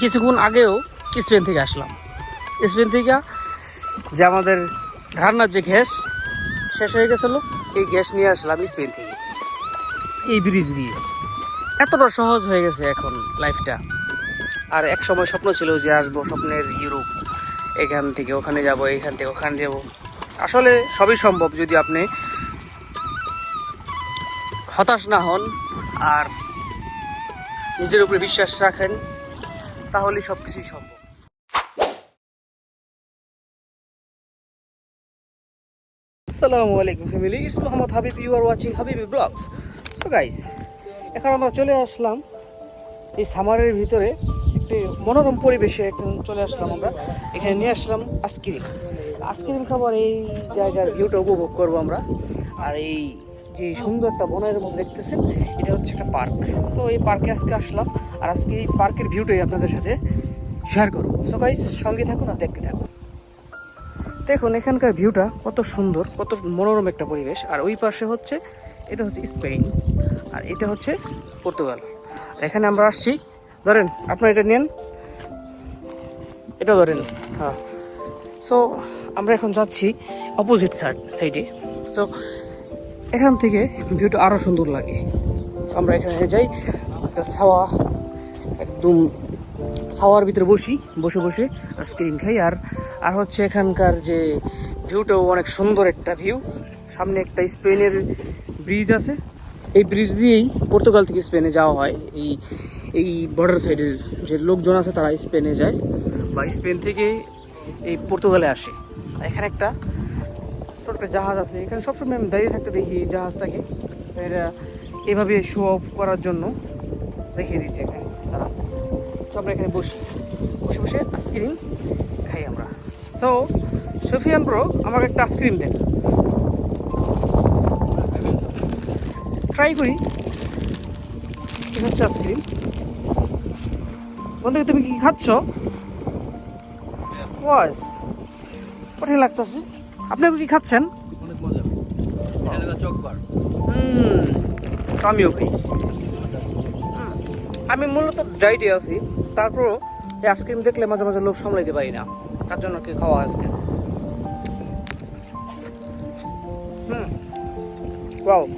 কিছুক্ষণ আগেও স্পেন থেকে আসলাম। স্পেন থেকে যে আমাদের রান্নার যে গ্যাস, শেষ হয়ে গেছিল এই গ্যাস নিয়ে আসলাম স্পেন থেকে। এই ব্রিজ দিয়ে। এতটা সহজ হয়ে গেছে এখন লাইফটা আর এক সময় স্বপ্ন ছিল যে আসব স্বপ্নের ইউরোপ, এখান থেকে ওখানে যাব, এখান থেকে ওখানে যাব। আসলে সবই সম্ভব যদি আপনি হতাশ না হন আর নিজের উপরে বিশ্বাস রাখেন। তাহলে সব কিছুই সম্ভব। আসসালামু আলাইকুম family, it's Mohammad Habib you are watching Habibi vlogs so guys এখন আমরা চলে আসলাম এই সামারের ভিতরে একটি মনোরম পরিবেশে এখন চলে আসলাম আমরা। এখানে নিয়ে আসলাম আইসক্রিম। আইসক্রিম খাবার এই জায়গার ভিউটা উপভোগ করব আমরা। আর এই যে সুন্দর একটা বনের মধ্যে দেখতেছেন, এটা হচ্ছে একটা পার্ক। সো এই পার্কে আজকে আসলাম। আর আজকে এই পার্কের ভিউটাই আপনাদের সাথে শেয়ার করব। সো গাইস সঙ্গে থাকুন আর দেখতে থাকুন। দেখুন, এখানকার ভিউটা কত সুন্দর, কত মনোরম একটা পরিবেশ। আর ওই পাশে হচ্ছে, এটা হচ্ছে স্পেন আর এটা হচ্ছে পর্তুগাল আর এখানে আমরা আসছি, ধরেন, আপনারা এটা নেন। এটা ধরেন হ্যাঁ। সো আমরা এখন যাচ্ছি অপোজিট সাইড সাইডে সো এখান থেকে ভিউটা আরও সুন্দর লাগে। আমরা এখানে যাই, একটা ছাওয়া একদম ছাওয়ার ভিতরে বসি, বসে বসে আইসক্রিম খাই। আর আর হচ্ছে এখানকার যে ভিউটাও অনেক সুন্দর একটা ভিউ সামনে একটা স্পেনের ব্রিজ আছে। এই ব্রিজ দিয়েই পর্তুগাল থেকে স্পেনে যাওয়া হয়। এই এই বর্ডার সাইডের যে লোকজন আছে তারা স্পেনে যায় বা স্পেন থেকে এই পর্তুগালে আসে। এখানে একটা ছোট একটা জাহাজ আছে। এখানে সবসময় আমি দাঁড়িয়ে থাকতে দেখি এই জাহাজটাকে। এরা এভাবে শো অফ করার জন্য রেখে দিয়েছে এখানে। তারা আমরা এখানে বসি। বসে বসে আইসক্রিম খাই আমরা। তো সফিয়ান ব্রো আমাকে একটা আইসক্রিম দেন। ট্রাই করি। কি হচ্ছে আইসক্রিম। বন্ধু তুমি কি খাচ্ছ? ওয়াস কঠিন লাগতেছে। আপনি কি খাচ্ছেন? অনেক মজা। চকবার হুম আমিও খাই। আমি মূলত ডাইটে আছি। তারপরও আইসক্রিম দেখলে মাঝে মাঝে লোক সামলাইতে পারি না। তার জন্য কি খাওয়া আজকে? হুম। ওয়াও।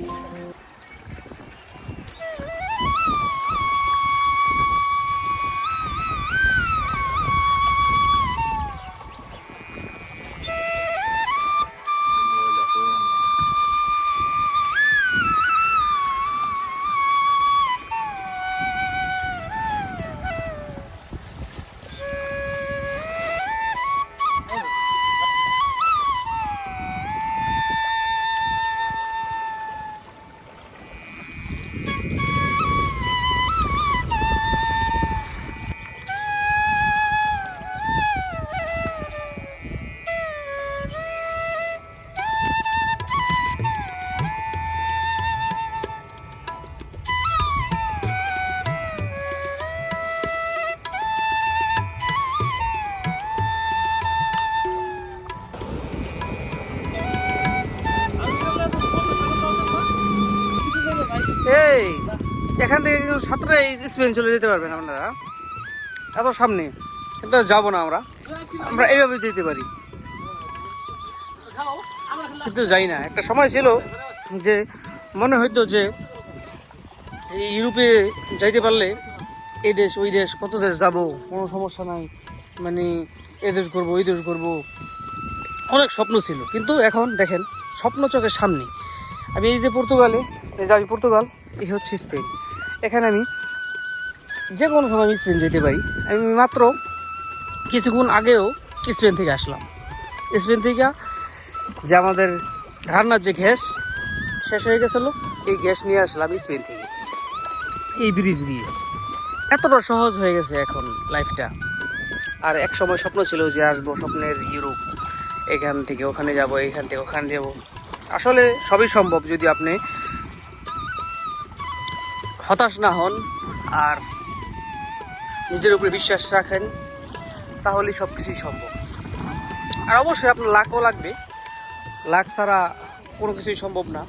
এই, এখান থেকে কিন্তু সাতটা স্পেন চলে যেতে পারবেন আপনারা। এত সামনে, কিন্তু যাব না আমরা। আমরা এইভাবে যেতে পারি। কিন্তু যাই না, একটা সময় ছিল যে মনে হইতো যে এই ইউরোপে যাইতে পারলে এই দেশ, ওই দেশ, কত দেশ যাব, কোনো সমস্যা নাই। মানে এ দেশ করব ওই দেশ করব অনেক স্বপ্ন ছিল। কিন্তু এখন দেখেন, স্বপ্ন চোখের সামনে। আমি এই যে পর্তুগালে, এই যে আমি পর্তুগাল এই হচ্ছে স্পেন এখানে আমি যে কোনো সময় আমি স্পেন যেতে পারি। আমি মাত্র কিছুক্ষণ আগেও স্পেন থেকে আসলাম। স্পেন থেকে যে আমাদের রান্নার যে গ্যাস, শেষ হয়ে গেছিল, এই গ্যাস নিয়ে আসলাম স্পেন থেকে। এই ব্রিজ দিয়ে। এতটা সহজ হয়ে গেছে এখন লাইফটা। আর এক সময় স্বপ্ন ছিল যে আসব স্বপ্নের ইউরোপ। এখান থেকে ওখানে যাব, এখান থেকে ওখানে যাব। আসলে সবই সম্ভব যদি আপনি হতাশ না হন আর নিজের উপরে বিশ্বাস রাখেন, তাহলেই সব কিছুই সম্ভব। আর অবশ্যই আপনার লাখও লাগবে। লাখ ছাড়া কোনো কিছুই সম্ভব না।